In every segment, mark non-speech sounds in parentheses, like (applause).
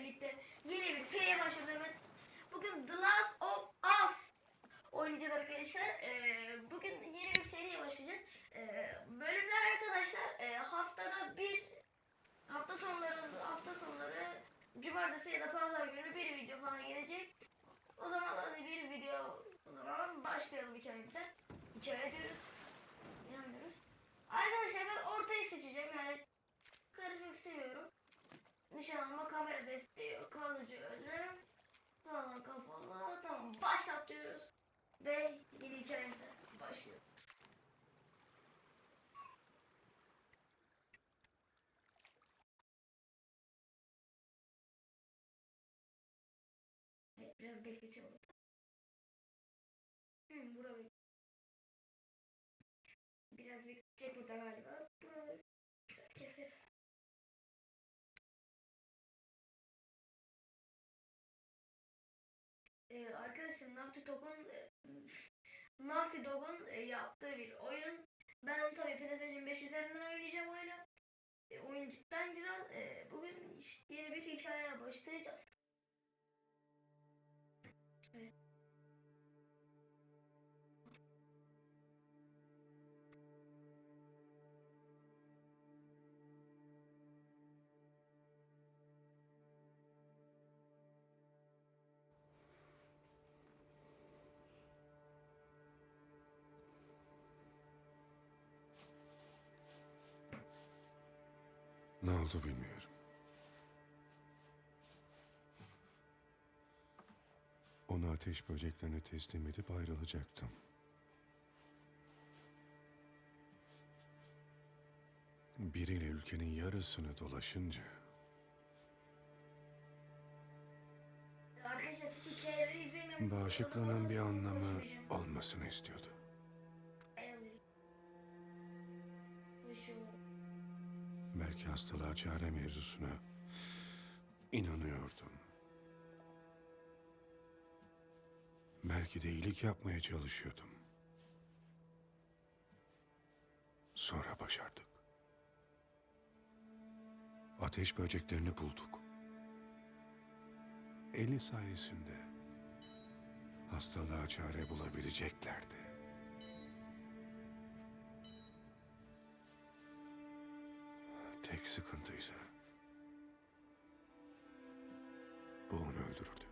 birlikte yeni bir seriye başladık. Evet. Bugün The Last of Us oynayacağız arkadaşlar. Ee, bugün yeni bir seriye başlayacağız. Ee, bölümler arkadaşlar e, haftada bir hafta sonları hafta sonları cumartesi ya da pazar günü bir video falan gelecek. O zaman hadi bir video o zaman başlayalım hikayemize. Hikaye diyoruz. İnanmıyoruz. Arkadaşlar ben ortayı seçeceğim yani. Nişan alma kamera desteği, kalıcı önlem, falan kapalı, tamam başlat diyoruz. Ve yeni hikayemize başlıyor. Biraz bekletiyorum. Hmm, bura bek- Biraz bekleyecek burada galiba. Buraları Ee, arkadaşlar Naughty Dog'un e, Naughty Dog'un e, yaptığı bir oyun. Ben onu tabii PlayStation 5 üzerinden oynayacağım oyunu. E, oyun cidden güzel. E, bugün işte yeni bir hikayeye başlayacağız. Oldu bilmiyorum. Onu ateş böceklerine teslim edip ayrılacaktım. Biriyle ülkenin yarısını dolaşınca bağışıklığının bir anlamı olmasını istiyordu. Belki hastalığa çare mevzusuna inanıyordum. Belki de iyilik yapmaya çalışıyordum. Sonra başardık. Ateş böceklerini bulduk. Eli sayesinde hastalığa çare bulabileceklerdi. Tek sıkıntıysa bu onu öldürürdü.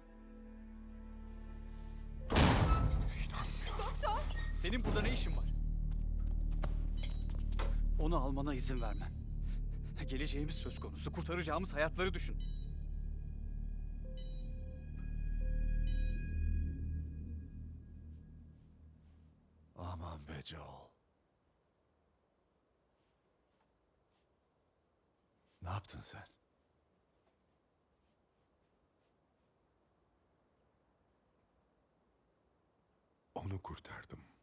İnanmıyorum. Senin burada ne işin var? Onu almana izin vermem. Geleceğimiz söz konusu. Kurtaracağımız hayatları düşün. Aman be Joel. Ne yaptın sen? Onu kurtardım.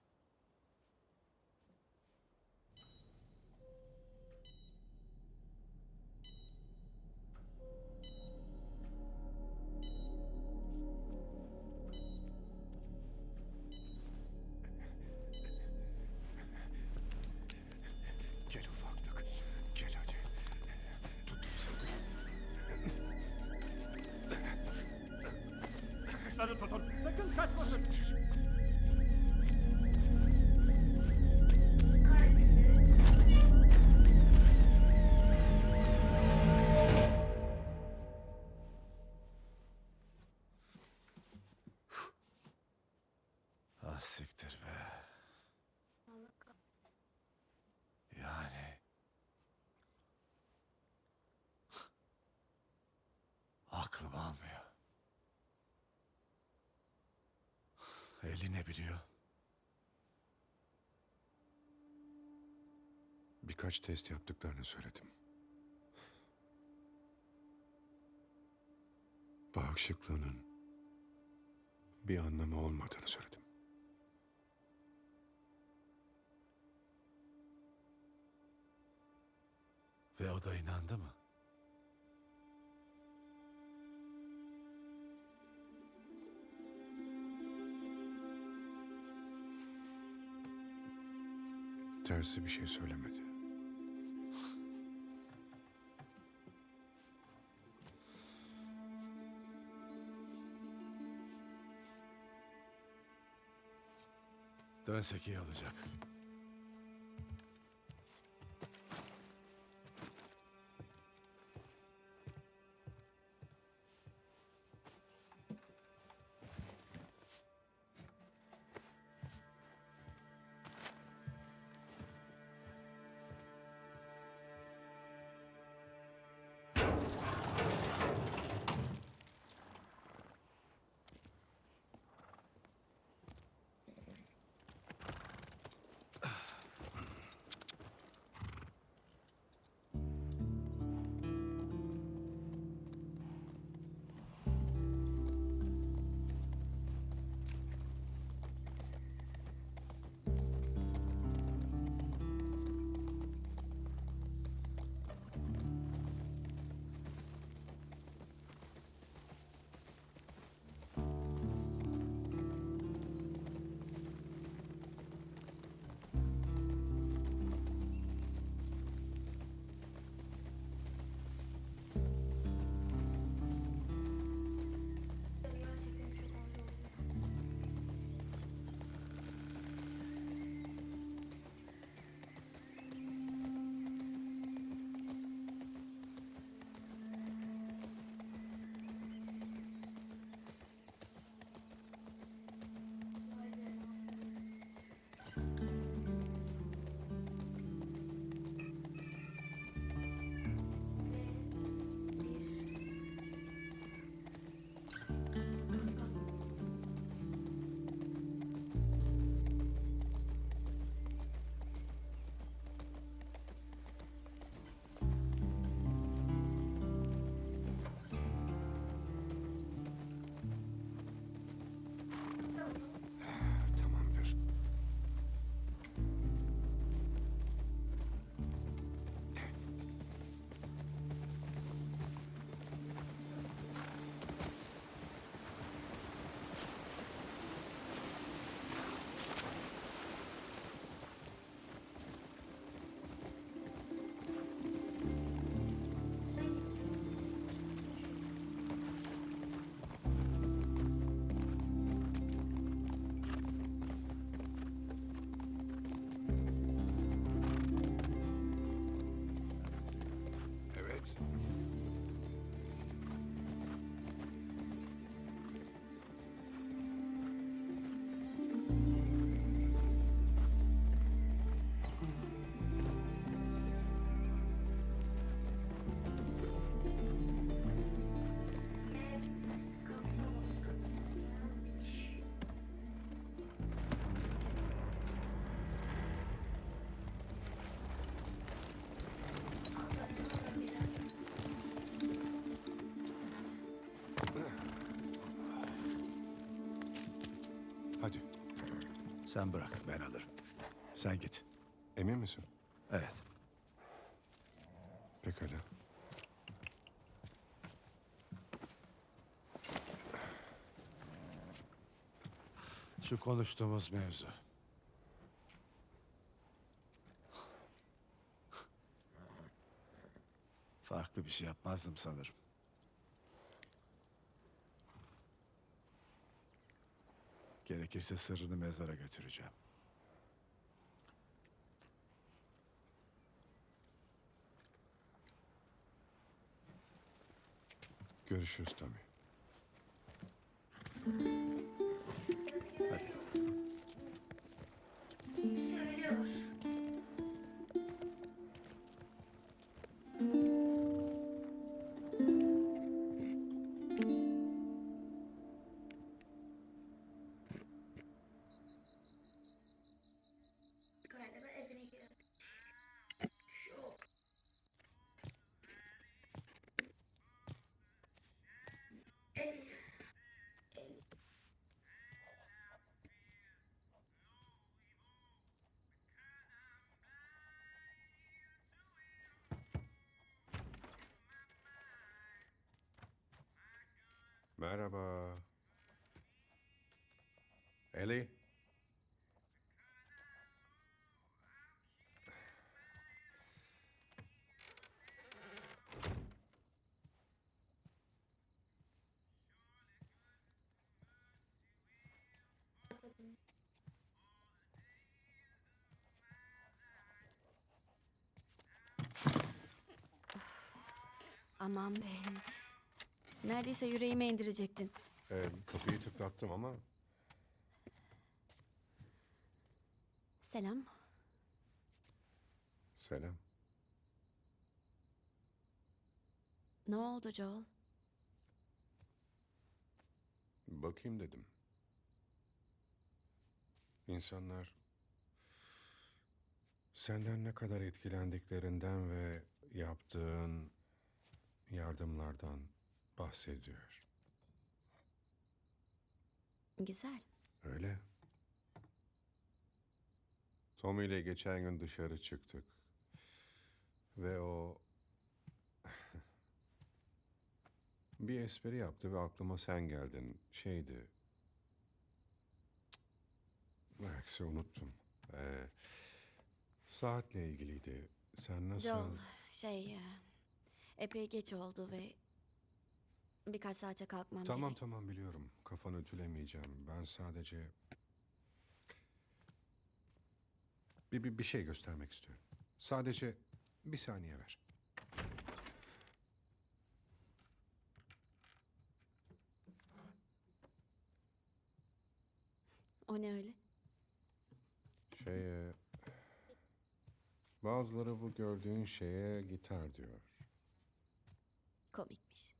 Eli ne biliyor? Birkaç test yaptıklarını söyledim. Bağışıklığının bir anlamı olmadığını söyledim. Ve o da inandı mı? Tersi bir şey söylemedi. Dönsek iyi olacak. Hadi. Sen bırak ben alırım. Sen git. Emin misin? Evet. Pekala. Şu konuştuğumuz mevzu. Farklı bir şey yapmazdım sanırım. Gerekirse sırrını mezara götüreceğim. Görüşürüz Tommy. Merhaba. Ellie. Aman be. Neredeyse yüreğime indirecektin. Ee, kapıyı tıklattım ama Selam. selam. Ne oldu Joel? Bakayım dedim. İnsanlar senden ne kadar etkilendiklerinden ve yaptığın yardımlardan bahsediyor. Güzel. Öyle. Tommy ile geçen gün dışarı çıktık. Ve o (laughs) bir espri yaptı ve aklıma sen geldin. Şeydi. Neyse unuttum. Ee, saatle ilgiliydi. Sen nasıl? Joel, şey... e, Epey geç oldu ve... Birkaç saate kalkmam Tamam gerek. tamam biliyorum. Kafanı ütülemeyeceğim. Ben sadece bir, bir, bir şey göstermek istiyorum. Sadece bir saniye ver. O ne öyle? Şey, e, bazıları bu gördüğün şeye gitar diyor. Komikmiş.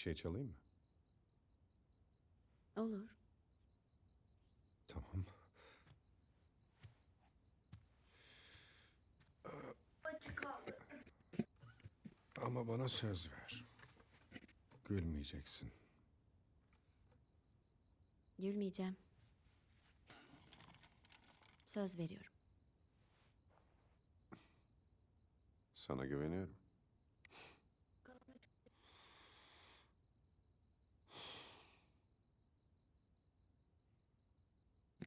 Bir şey çalayım mı? Olur. Tamam. Ama bana söz ver. Gülmeyeceksin. Gülmeyeceğim. Söz veriyorum. Sana güveniyorum.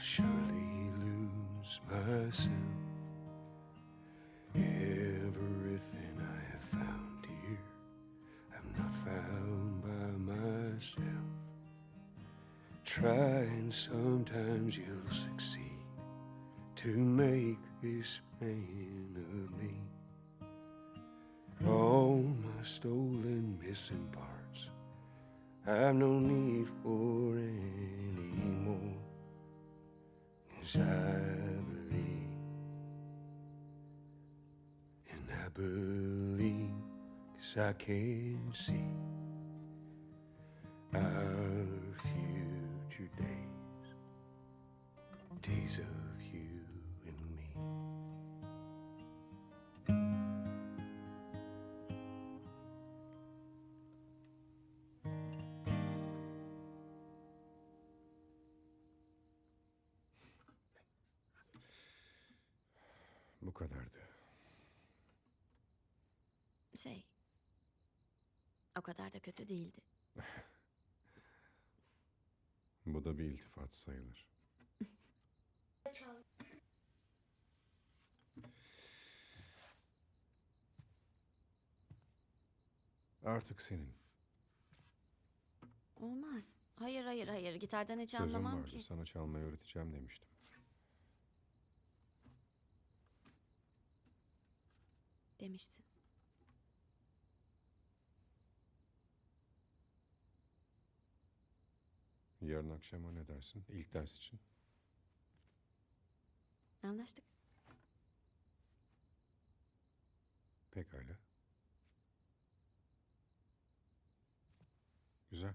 surely lose myself. Everything I have found here, I'm not found by myself. Try and sometimes you'll succeed to make this man of me. All my stolen missing parts. I've no need for any more. I believe, and I believe, cause I can see our future days, days of kadardı. Şey... O kadar da kötü değildi. Bu da bir iltifat sayılır. Artık senin. Olmaz. Hayır hayır hayır. Gitardan hiç Sözüm anlamam vardı. ki. Sana çalmayı öğreteceğim demiştim. Demiştin. Yarın akşama ne dersin? İlk ders için. Anlaştık. Pekala. Güzel.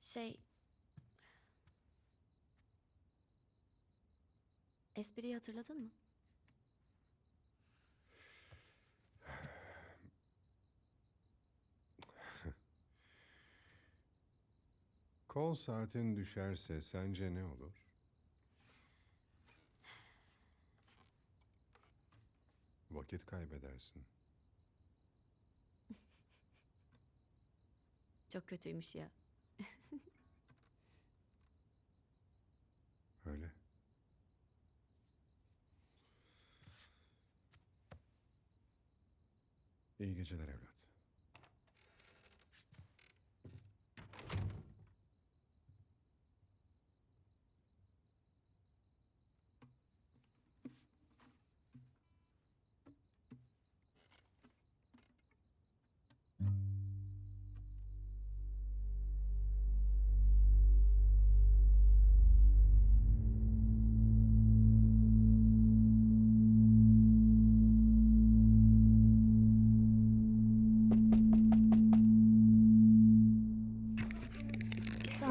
Şey... Espriyi hatırladın mı? Kol saatin düşerse sence ne olur? Vakit kaybedersin. (laughs) Çok kötüymüş ya. (laughs) Öyle. İyi geceler evlat.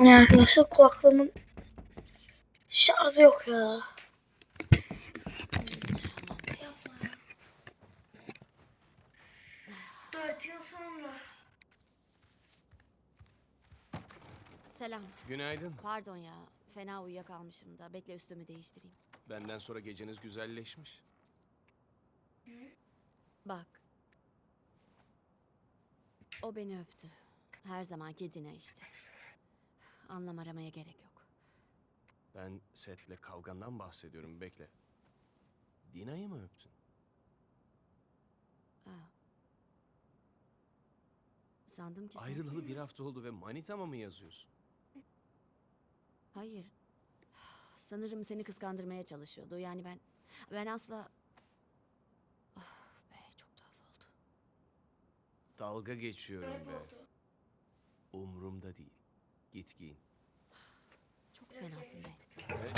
Saniye arkadaşlar kulaklığımın şarjı yok ya. Yapma ya. Dört yıl sonra. Selam. Günaydın. Pardon ya. Fena uyuyakalmışım da. Bekle üstümü değiştireyim. Benden sonra geceniz güzelleşmiş. Bak. O beni öptü. Her zamanki Dina işte. Anlam aramaya gerek yok. Ben Seth'le kavgandan bahsediyorum. Bekle. Dina'yı mı öptün? Aa. Sandım ki sen... Ayrılalı bir hafta oldu ve manitama mı yazıyorsun? Hayır. Sanırım seni kıskandırmaya çalışıyordu. Yani ben... Ben asla... Ah be çok tuhaf oldu. Dalga geçiyorum be. Umrumda değil. Git giyin. Çok fenasın be. Ve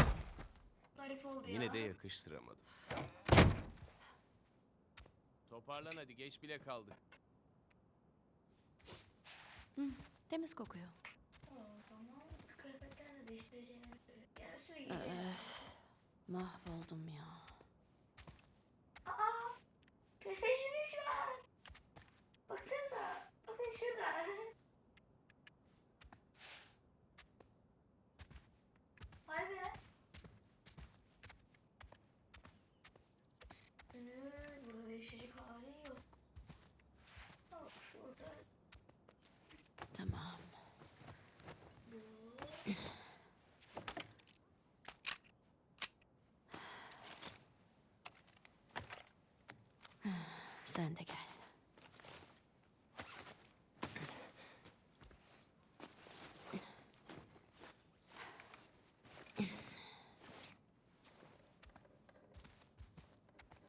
Garip oldu ya. yine de yakıştıramadım. Toparlan hadi geç bile kaldık. Temiz kokuyor. O zaman kıyafetlerini de değiştireceğini söyle. Yani süre gidecek. Öf, mahvoldum ya. Aa! PlayStation 3 var. Baksanıza. Bakın şurada. Vay be. Ünü, burada değişecek hali yok. Bak şurada Tamam. bu. Sen de gel.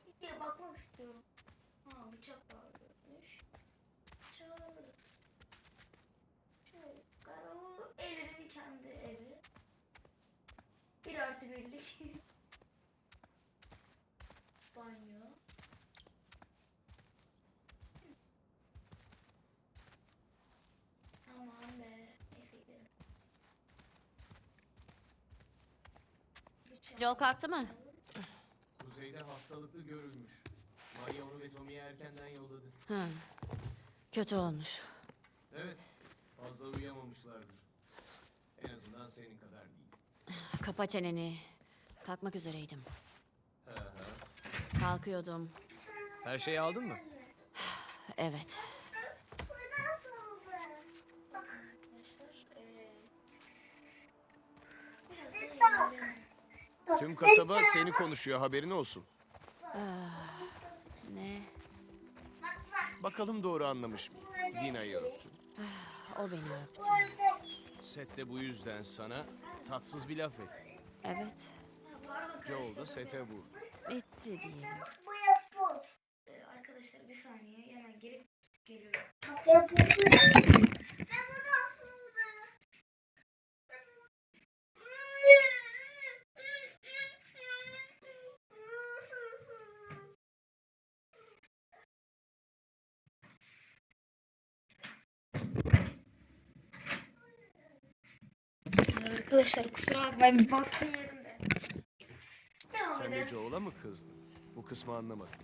Bir diye bakmak istiyorum. Ha bıçak varmış. Bıçağı alırız. Şöyle Karavu evinin kendi evi. Bir artı birlik. Banyo. Aman be. Neyse gidelim. Bıçak. Joel kalktı mı? Kuzeyde hastalıklı görülmüş. Maya onu ve Tommy'yi erkenden yolladı. Ha. Kötü olmuş. Evet. Fazla uyuyamamışlardır. En azından senin kadar değil. Kapa çeneni. Kalkmak üzereydim. Hı hı. Kalkıyordum. Her şeyi aldın mı? Evet. Tüm kasaba seni konuşuyor haberin olsun. Ah, ne? Bakalım doğru anlamış mı? Dina'yı öptün. O beni öptü. Seth de bu yüzden sana tatsız bir laf etti. Evet. Joel da. Seth'e vurdu. Etti diyelim. Arkadaşlar bir saniye hemen gelip geliyorum. Arkadaşlar kusura bakmayın bir baskı yerimde. Devam Sen de edelim. Joel'a mı kızdın? Bu kısmı anlamadım.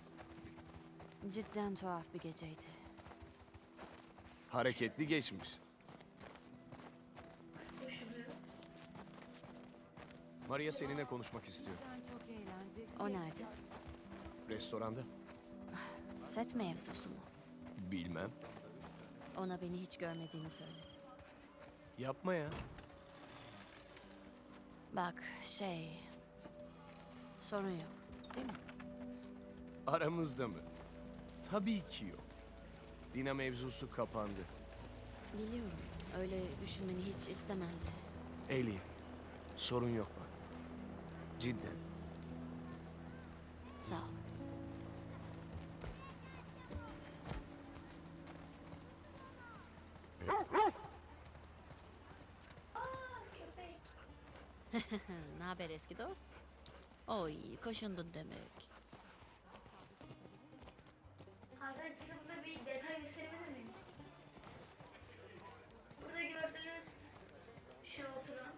Cidden tuhaf bir geceydi. Hareketli geçmiş. Koşuluyor. Maria seninle konuşmak istiyor. O nerede? Restoranda. Set mevzusu mu? Bilmem. Ona beni hiç görmediğini söyle. Yapma ya. Bak şey... Sorun yok değil mi? Aramızda mı? Tabii ki yok. Dina mevzusu kapandı. Biliyorum. Öyle düşünmeni hiç istemem de. Eli, sorun yok bak. Cidden. Sağ ol. (laughs) ne haber eski dost? Oy koşundun demek. Hakan size burada bir detay gösterebilir miyim? Burada gördüğünüz şu oturan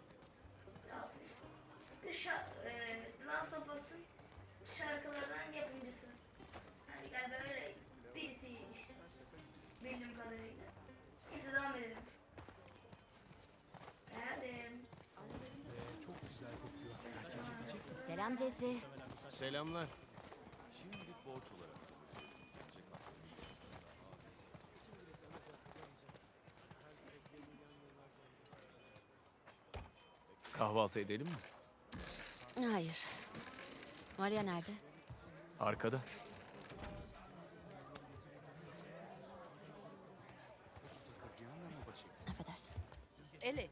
bu şa e, Last of Us'ın şarkılardan yapımcısı. Hani galiba öyle birisi işte. Bildiğim kadarıyla. Neyse devam edelim. Geldim. Jesse. Selamlar. Kahvaltı edelim mi? Hayır. Maria nerede? Arkada. Affedersin. Eli,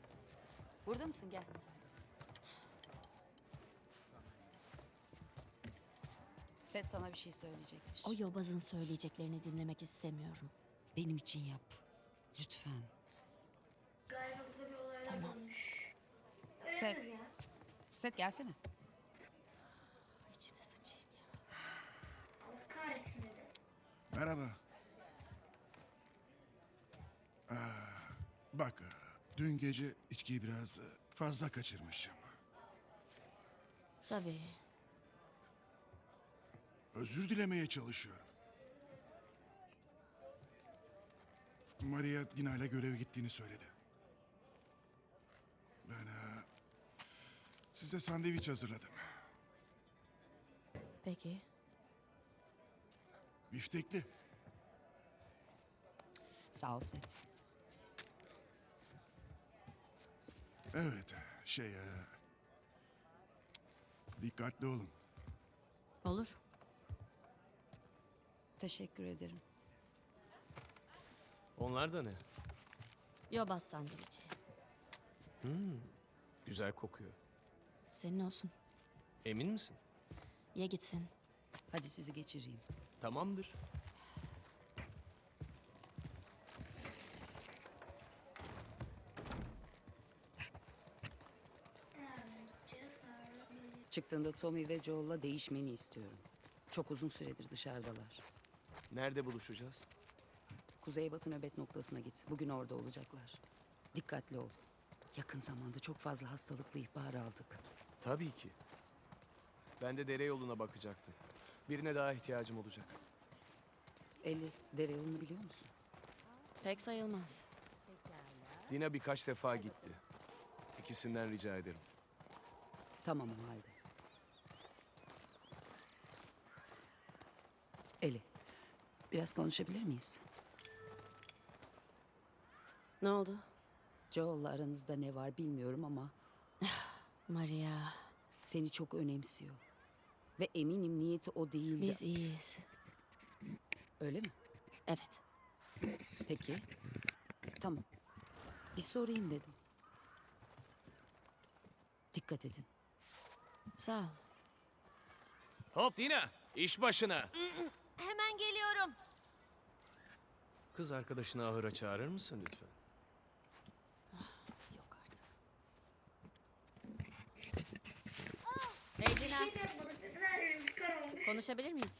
burada mısın? Gel. Set sana bir şey söyleyecekmiş. O yobazın söyleyeceklerini dinlemek istemiyorum. benim için yap. Lütfen. Galiba burada bir olaylar Tamam. olmuş. Set. Öğreniriz ya. Set gelsene. İçine sıçayım ya. Allah kahretsin dedi. Merhaba. Aa, bak, dün gece içkiyi biraz fazla kaçırmışım. Tabii. Özür dilemeye çalışıyorum. Maria Dina ile göreve gittiğini söyledi. Ben e, size sandviç hazırladım. Peki. Biftekli. Sağ ol Set. Evet, şey... e, dikkatli olun. Olur. Teşekkür ederim. Onlar da ne? Yobaz sandviçi. Güzel kokuyor. Senin olsun. Emin misin? Ye gitsin. Hadi sizi geçireyim. Tamamdır. Çıktığında Tommy ve Joel'la değişmeni istiyorum. Çok uzun süredir dışarıdalar. Nerede buluşacağız? Kuzeybatı nöbet noktasına git. Bugün orada olacaklar. Dikkatli ol. Yakın zamanda çok fazla hastalıklı ihbar aldık. Tabii ki. Ben de dere yoluna bakacaktım. Birine daha ihtiyacım olacak. Eli, dere yolunu biliyor musun? Pek sayılmaz. Dina birkaç defa gitti. İkisinden rica ederim. Tamam o halde. Eli, biraz konuşabilir miyiz? Ne oldu? Joel'la aranızda ne var bilmiyorum ama (sighs) Maria. seni çok önemsiyor. Ve eminim niyeti o değildi. Biz iyiyiz. Öyle mi? Evet. Peki. Tamam. Bir sorayım dedim. Dikkat edin. Sağ ol. Hop Dina, iş başına. Hemen geliyorum. Kız arkadaşını ahıra çağırır mısın lütfen? Yok artık. Dina, şey konuşabilir miyiz? (laughs)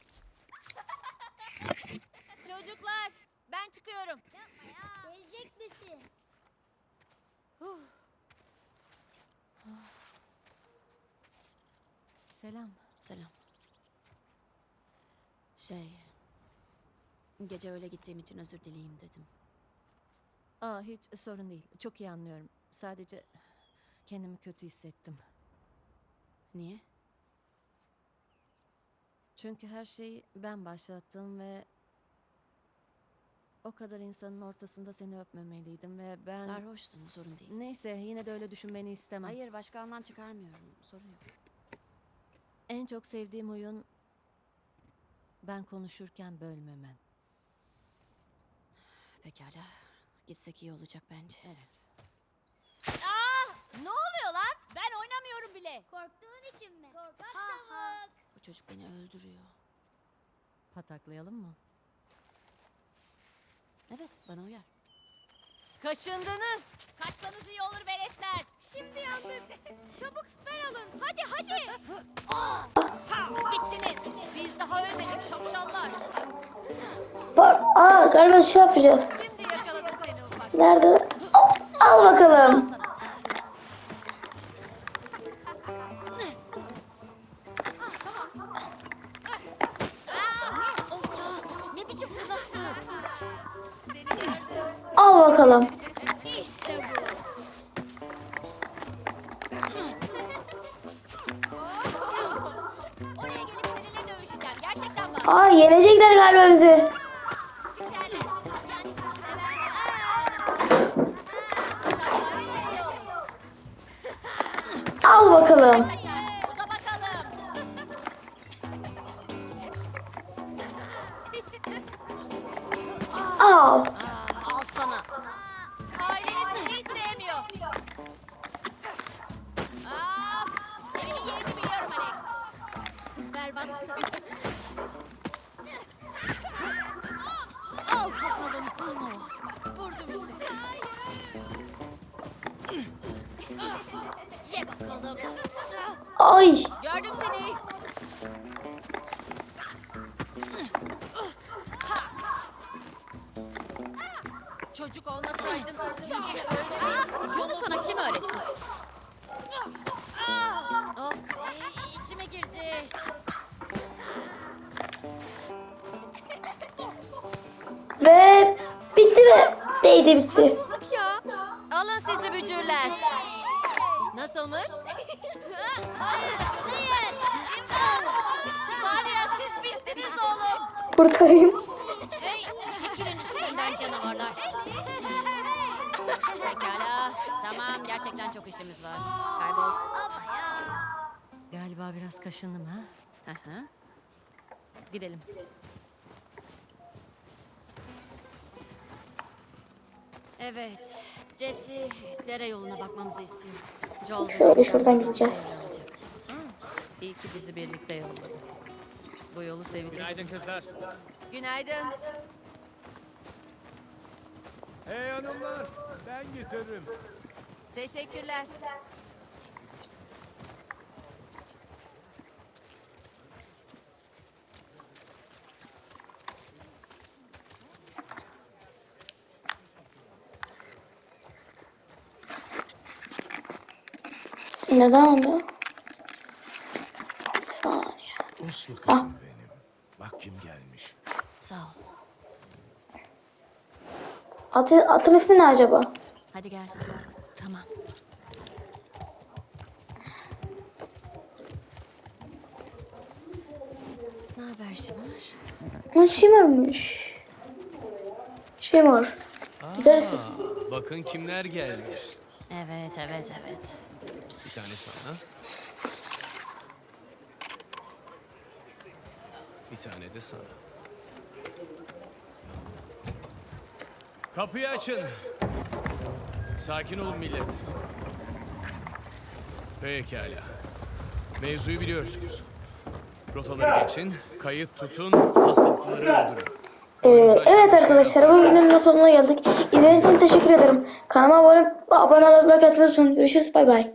Çocuklar, ben çıkıyorum. Gelecek misin? Selam. Selam. Şey... Gece öyle gittiğim için özür dileyeyim dedim. Aa hiç sorun değil. Çok iyi anlıyorum. Sadece kendimi kötü hissettim. Niye? Çünkü her şeyi ben başlattım ve O kadar insanın ortasında seni öpmemeliydim ve ben... Sarhoştun sorun değil. Neyse yine de öyle düşünmeni istemem. Hayır başka anlam çıkarmıyorum. Sorun yok. En çok sevdiğim oyun ben konuşurken bölmemen. Pekala. Gitsek iyi olacak bence. Evet. Ne oluyor lan? Ben oynamıyorum bile. Korktuğun için mi? Korkak tavuk. Bu çocuk beni öldürüyor. Pataklayalım mı? Evet bana uyar. Kaşındınız. Kaçsanız iyi olur veletler. Şimdi yandık. Çabuk siper alın. Hadi galiba şey yapacağız. Nerede? Üstünden canavarlar. (laughs) Pekala. Tamam, gerçekten çok işimiz var. Kaybol. Galiba biraz kaşındım ha. Hı hı. Gidelim. Evet. Jesse dere yoluna bakmamızı istiyor. Joel Şöyle şuradan gideceğiz. İyi ki bizi birlikte yolladı. Bu yolu seveceğiz. Günaydın kızlar. Günaydın. Hey hanımlar, ben getiririm. Teşekkürler. Neden oldu? Bir saniye. Uslu kızım benim. Bak kim gelmiş. Sağ ol. Atı, atın ismi ne acaba? Hadi gel. Tamam. Ne haber Şimar? O Shimmer'mış. Shimmer. Gideriz. Bakın kimler gelmiş. Evet, evet, evet. Bir tane sana. Bir tane de sana. Kapıyı açın. Sakin olun millet. Pekala. Mevzuyu biliyorsunuz. Rotaları geçin, kayıt tutun, hastalıkları öldürün. Ee, evet arkadaşlar bu videonun da sonuna geldik. İzlediğiniz için teşekkür ederim. Kanalıma abone, abone olmayı unutmayın. Görüşürüz. Bay bay.